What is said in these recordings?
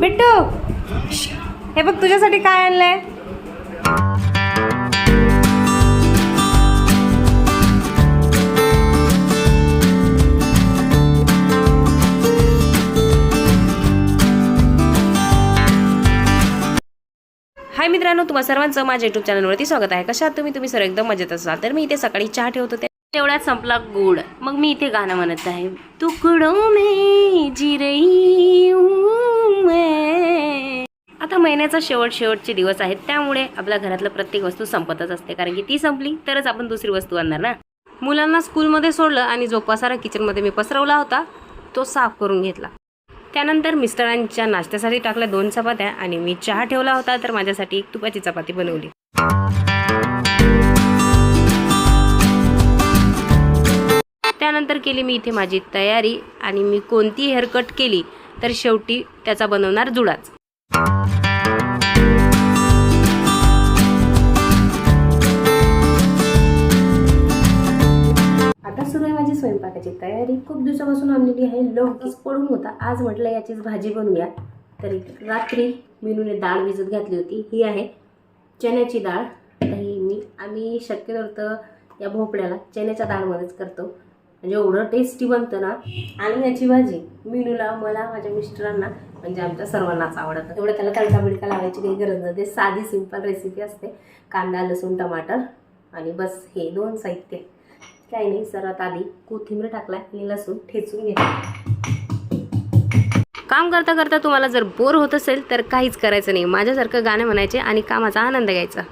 बिट्टू हे बघ तुझ्यासाठी काय आणलंय? हाय मित्रांनो तुम्हा सर्वांचं माझ्या युट्यूब चॅनलवरती स्वागत आहे. कशात तुम्ही? तुम्ही सर एकदम मजेत असाल. तर मी इथे सकाळी चहा ठेवत होते. तेवढ्यात संपला गोड. मग मी इथे गाणं म्हणत आहे. तुकडो में जिरई मैं. आता महिन्याचा शेवट शेवटचे दिवस आहेत त्यामुळे आपल्या घरातलं प्रत्येक वस्तू संपतच असते कारण की ती संपली तरच आपण दुसरी वस्तू आणणार ना? मुलांना स्कूलमध्ये सोडलं आणि जो पसारा किचनमध्ये मी पसरवला होता तो साफ करून घेतला. त्यानंतर मिस्टरांच्या नाश्त्यासाठी टाकल्या दोन चपात्या आणि मी चहा ठेवला होता तर माझ्यासाठी एक तुपाची चपाती बनवली. त्यानंतर केली मी इथे माझी तयारी आणि मी कोणती हेअरकट केली तर शेवटी त्याचा बनवणार जुडाच. आता सुरू आहे माझी स्वयंपाकाची तयारी. खूप दिवसापासून आणलेली आहे. लवकर पडून होता. आज म्हटलं याचीच भाजी बनवूया. तरी रात्री मेनूने डाळ भिजत घातली होती. ही आहे चण्याची डाळ. तर ही मी आम्ही शक्यतो या भोपळ्याला चण्याच्या डाळमध्येच करतो. म्हणजे एवढं टेस्टी बनतं ना. आणि याची भाजी मेनूला मला माझ्या मिस्टरांना म्हणजे आमच्या सर्वांनाच आवडतं. एवढं त्याला तडका बिडका लावायची काही गरज नसते. साधी सिंपल रेसिपी असते. कांदा लसूण टमाटर आणि बस हे दोन साहित्य. काही नाही सर्वात आधी कोथिंबीर टाकलाय आणि लसूण ठेचून घेतला काम करता करता तुम्हाला जर बोर होत असेल तर काहीच करायचं नाही. माझ्यासारखं गाणं म्हणायचे आणि कामाचा आनंद घ्यायचा.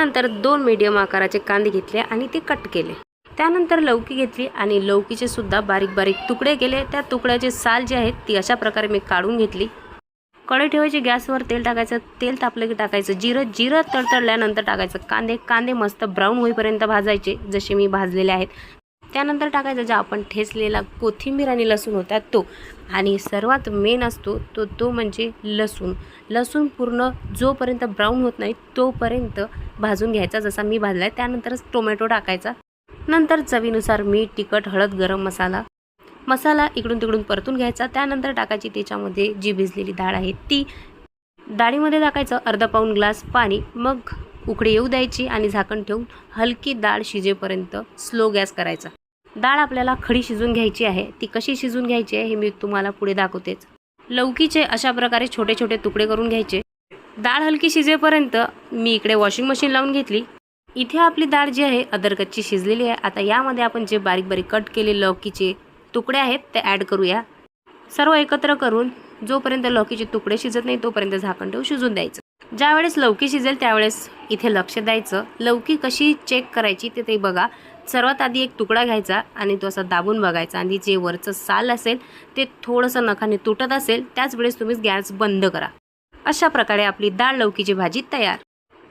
त्यानंतर दोन मीडियम आकाराचे कांदे घेतले आणि ते कट केले. त्यानंतर लौकी घेतली आणि लौकीचे सुद्धा बारीक बारीक तुकडे केले. त्या तुकड्याचे साल जे आहेत ती अशा प्रकारे मी काढून घेतली. कढई ठेवायची गॅसवर तेल टाकायचं. तेल तापलं की टाकायचं जिरं. जिरं तडतडल्यानंतर टाकायचं कांदे. कांदे मस्त ब्राऊन होईपर्यंत भाजायचे जसे मी भाजलेले आहेत. त्यानंतर टाकायचा जे आपण ठेचलेला कोथिंबीर आणि लसूण होता तो. आणि सर्वात मेन असतो तो तो म्हणजे लसूण. लसूण पूर्ण जोपर्यंत ब्राऊन होत नाही तोपर्यंत भाजून घ्यायचा जसा मी भाजला आहे त्यानंतरच टोमॅटो टाकायचा. नंतर चवीनुसार मीठ तिखट हळद गरम मसाला. मसाला इकडून तिकडून परतून घ्यायचा. त्यानंतर टाकायची त्याच्यामध्ये जी भिजलेली डाळ आहे ती. डाळीमध्ये टाकायचं अर्धा पाऊण ग्लास पाणी. मग उकडी येऊ द्यायची आणि झाकण ठेवून हलकी डाळ शिजेपर्यंत स्लो गॅस करायचा. डाळ आपल्याला खडी शिजून घ्यायची आहे. ती कशी शिजून घ्यायची आहे हे मी तुम्हाला पुढे दाखवतेच. लौकीचे अशा प्रकारे छोटे छोटे तुकडे करून घ्यायचे. डाळ हलकी शिजेपर्यंत मी इकडे वॉशिंग मशीन लावून घेतली. इथे आपली डाळ जी आहे अदरकच्ची शिजलेली आहे. आता यामध्ये आपण जे बारीक बारीक कट केले लौकीचे तुकडे आहेत ते ॲड करूया. सर्व एकत्र करून जोपर्यंत लौकीचे तुकडे शिजत नाही तोपर्यंत झाकण ठेवून शिजून द्यायचं. ज्यावेळेस लौकी शिजेल त्यावेळेस इथे लक्ष द्यायचं. लौकी कशी चेक करायची ते ते बघा. सर्वात आधी एक तुकडा घ्यायचा आणि तो असा दाबून बघायचा. आणि जे वरचं साल असेल ते थोडंसं नखाने तुटत असेल त्याच वेळेस तुम्ही गॅस बंद करा. अशा प्रकारे आपली डाळ लौकीची भाजी तयार.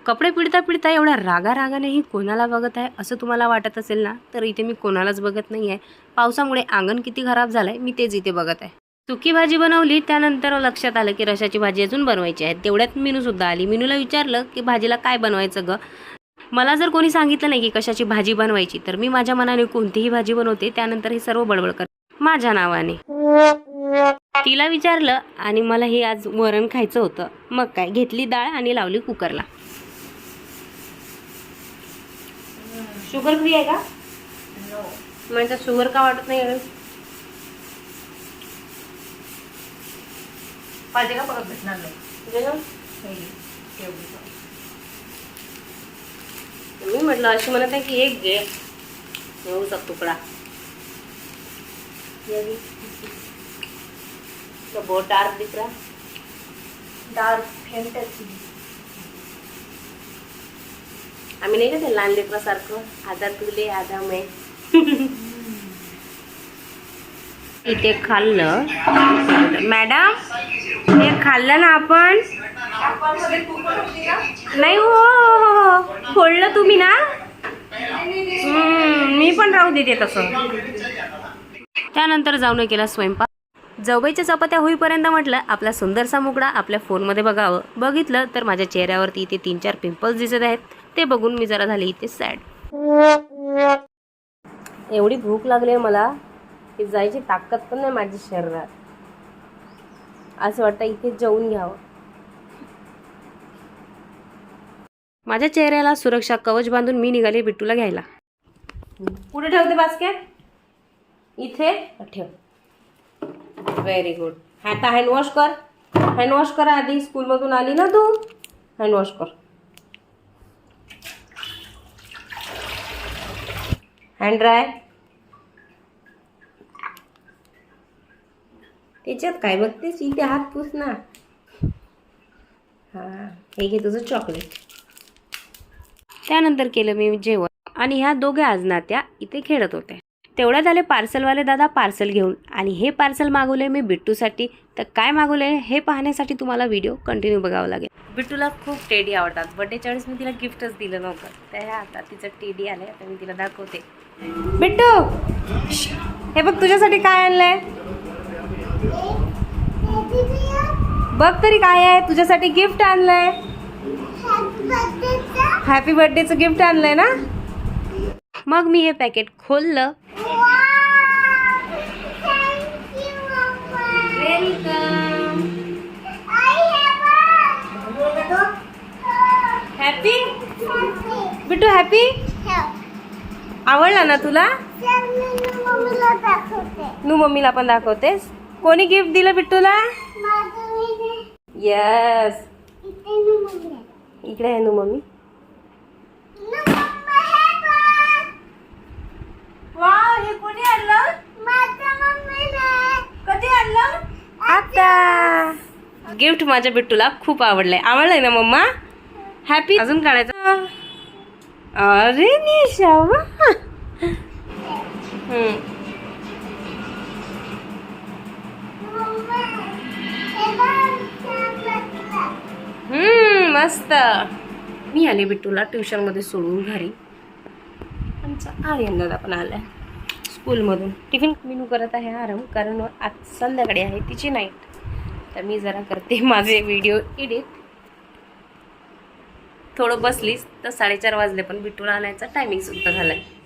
कपडे पिळता पिळता एवढ्या रागा रागानेही कोणाला बघत आहे असं तुम्हाला वाटत असेल ना? तर इथे मी कोणालाच बघत नाही आहे पावसामुळे अंगण किती खराब झालं आहे मी तेच इथे बघत आहे. सुकी भाजी बनवली त्यानंतर लक्षात आलं की रशाची भाजी अजून बनवायची आहे. तेवढ्यात मिनूसुद्धा आली. मिनूला विचारलं की भाजीला काय बनवायचं ग? मला जर कोणी सांगितलं नाही की कशाची भाजी बनवायची तर मी माझ्या मनाने कोणतीही भाजी बनवते त्यानंतर हे सर्व बडबड कर. माझ्या नावाने. तिला विचारलं आणि मला हे आज वरण खायचं होतं. मग काय घेतली डाळ आणि लावली कुकरला. शुगर फ्री आहे का? म्हणजे शुगर का वाटत नाही? पाहिजे का परत भेटणार नाही म्हणजे ना, नाही, एवढी पण. मी म्हटलं अशी म्हणत आहे की एक घे. एवढा तुकडा. ये भी. तो बहुत डार्क दिख रहा. फेंटाची आम्ही नाही का ते लहान लेकरासारखं? आधा तुले आधा मैं. इथे खाल्लं. मॅडम हे खाल्लं ना आपण? नाही हो, हो, हो, हो, फोडलं तुम्ही ना? हम्म, मी पण राहू देते तसं. त्यानंतर जाऊन केला स्वयंपाक. जवळच्या चपात्या होईपर्यंत म्हटलं आपला सुंदरसा मुगडा आपल्या फोनमध्ये बघावं. बघितलं तर माझ्या चेहऱ्यावरती इथे तीन चार पिंपल्स दिसत आहेत. ते बघून मी जरा झाले इथे सॅड एवढी भूक लागली आहे मला की जायची ताकद पण नाही माझ्या शरीरात. असं वाटतं इथे जेवून घ्यावं. माझ्या चेहऱ्याला सुरक्षा कवच बांधून मी निघाले बिट्टूला घ्यायला. कुठे ठेवते बास्केट इथे. ठेव. व्हेरी गुड आता हँडवॉश कर. हँडवॉश कर आधी. स्कूलमधून आली ना तू? हँडवॉश कर. हँड ड्राय त्याच्यात काय बघतेस? इथे हात पुस ना. हां. हे घे तुझं चॉकलेट त्यानंतर केलं मी जेवण. आणि ह्या दोघ्या आज नात्या इथे खेळत होत्या तेवढ्यात आले पार्सलवाले दादा पार्सल घेऊन. आणि हे पार्सल मागवले मी बिट्टूसाठी. तर काय मागवले हे पाहण्यासाठी तुम्हाला व्हिडिओ कंटिन्यू बघावा लागेल. बिट्टूला खूप टेडी आवडतात. बड्डेच्या वेळेस मी तिला गिफ्टच दिलं नव्हतं. तर ह्या आता तिचं टेडी आलं तर मी तिला दाखवते. बिट्टू! हे बघ तुझ्यासाठी काय आणलंय? बघ तरी काय आहे. तुझ्यासाठी गिफ्ट आणलंय. हॅपी बर्थडेचं गिफ्ट आणलंय ना? मग मी हे पॅकेट खोललं. हॅपी बिट्टू हॅपी आवडला ना तुला? नू मम्मीला पण दाखवतेस. कोणी गिफ्ट दिलं बिट्टूला यस इकडे आहे नू मम्मी हे कोणी आणलं कधी आणलं आता गिफ्ट माझ्या बिट्टूला खूप आवडलंय. आवडलंय ना मम्मा? हॅपी अजून काढायचं? अरे निशा हम्म. मस्त. मी आले बिट्टूला ट्युशनमध्ये सोडून घरी. आमचा आर्यन दादा पण आलाय. स्कूलमधून. टिफिन मेनू करत आहे आराम कारण आज संध्याकाळी आहे तिची नाईट तर मी जरा करते माझे व्हिडिओ एडिट. थोडं बसलीस तर साडेचार वाजले पण बिट्टूला आणायचा टायमिंग सुद्धा झाला आहे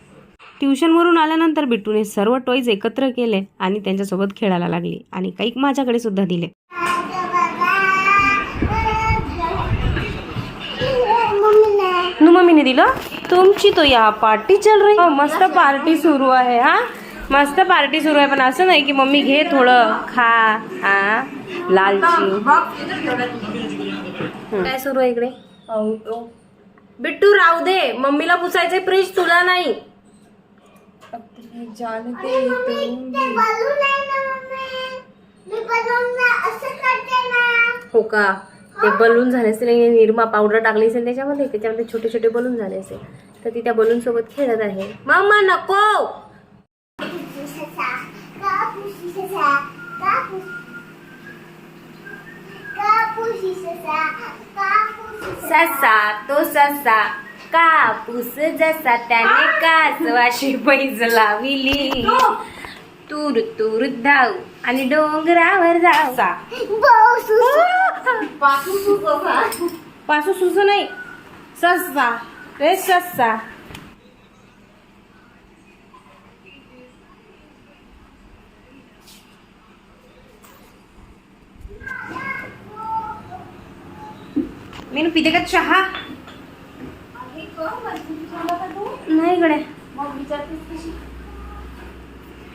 ट्युशनवरून आल्यानंतर बिट्टूने सर्व टॉईज एकत्र केले आणि त्यांच्यासोबत खेळायला लागली आणि काही माझ्याकडे सुद्धा दिले. नू मम्मीने दिलं? तुमची तो या पार्टी चल रही. हो, मस्त पार्टी सुरू आहे हा. मस्त पार्टी सुरू आहे पण असं नाही की मम्मी घे थोडं खा हा लालची. काय सुरू आहे इकडे? बिट्टू राहू दे. मम्मीला पुसायचे फ्रीज तुला नाही. हो का? ते बलून झाले असेल निरमा पावडर टाकली असेल त्याच्यामध्ये त्याच्यामध्ये छोटे छोटे बलून झाले असेल. तर ती त्या बलून सोबत खेळत आहे. मामा नको! ससा तो ससा. कापूस जसा त्याने कासवाशी पैज लाविली. तूर तूर धाव आणि डोंगरावर जाऊ पासू सुस नाही. ससा रे ससा. मी पिते का चहा? नाही कडे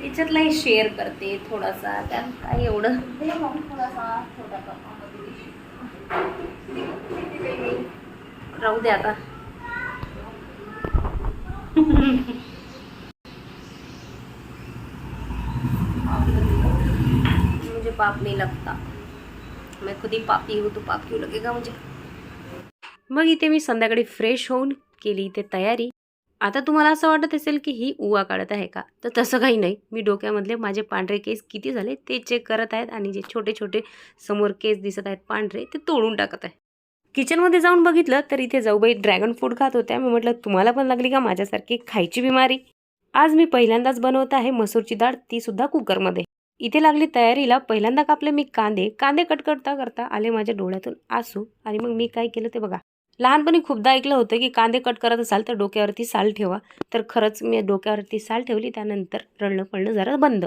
याच्यातलाही शेअर करते थोडासा त्यात काय एवढं? राहू दे आता. मुझे पाप नहीं लगता. मैं खुद ही पापी हूँ तो पाप क्यों लगेगा मुझे? मग इथे मी संध्याकाळी फ्रेश होऊन केली इथे तयारी. आता तुम्हाला असं वाटत असेल की ही उवा काढत आहे का? तर तसं काही नाही. मी डोक्यामधले माझे पांढरे केस किती झाले ते चेक करत आहेत आणि जे छोटे छोटे समोर केस दिसत आहेत पांढरे ते तोडून टाकत आहे. किचनमध्ये जाऊन बघितलं तर इथे जाऊबाई ड्रॅगन फ्रूट खात होत्या. मी म्हटलं तुम्हाला पण लागली का माझ्यासारखी खायची बिमारी? आज मी पहिल्यांदाच बनवत आहे मसूरची डाळ ती सुद्धा कुकरमध्ये. इथे लागली तयारीला पहिल्यांदा कापले मी कांदे. कांदे कट करता करता आले माझ्या डोळ्यातून आसू आणि मग मी काय केलं ते बघा. लहानपणी खूपदा ऐकलं होतं की कांदे कट करत असाल तर डोक्यावरती साल ठेवा. तर खरंच मी डोक्यावरती साल ठेवली त्यानंतर रडणं पळणं जरा बंद.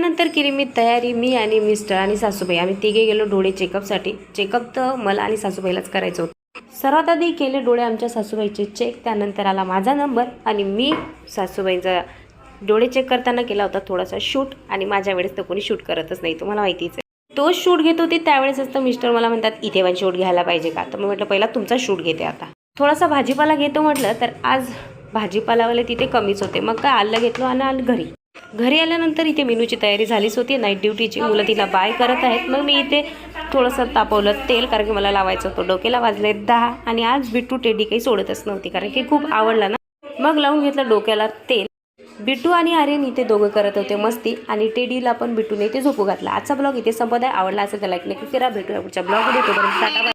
त्यानंतर केली मी तयारी मी आणि मिस्टर आणि सासूबाई आम्ही तिघे गेलो डोळे चेकअपसाठी. चेकअप तर मला आणि सासूबाईलाच करायचं होतं. सर्वात आधी केले डोळे आमच्या सासूबाईचे चेक त्यानंतर आला माझा नंबर आणि मी सासूबाईंचा डोळे चेक करताना केला होता थोडासा शूट आणि माझ्या वेळेस तर कोणी शूट करतच नाही तुम्हाला माहितीच आहे. तो शूट घेत होते त्यावेळेसच तर मिस्टर मला म्हणतात इथे पण शूट घ्यायला पाहिजे का? तर मी म्हटलं पहिला तुमचा शूट घेते आता. थोडासा भाजीपाला घेतो म्हटलं तर आज भाजीपालावाले तिथे कमीच होते. मग काय आलं घेतलो आणि आलं घरी. घरी आल्यानंतर इथे मेनूची तयारी झालीच होती. नाईट ड्युटीची मुलं तिला बाय करत आहेत. मग मी इथे थोडंसं तापवलं तेल कारण की मला लावायचं होतं. डोक्याला वाजले दहा आणि आज बिट्टू टेडी काही सोडतच नव्हती कारण की खूप आवडला ना. मग लावून घेतलं डोक्याला तेल. बिट्टू आणि आर्यन इथे दोघं करत होते मस्ती आणि टेडीला पण बिट्टूने इथे झोपू घातला. आजचा ब्लॉग इथे संपत आहे. आवडला असेल तर लाईक नक्की करा. भेटूया पुढच्या ब्लॉगमध्ये. तोपर्यंत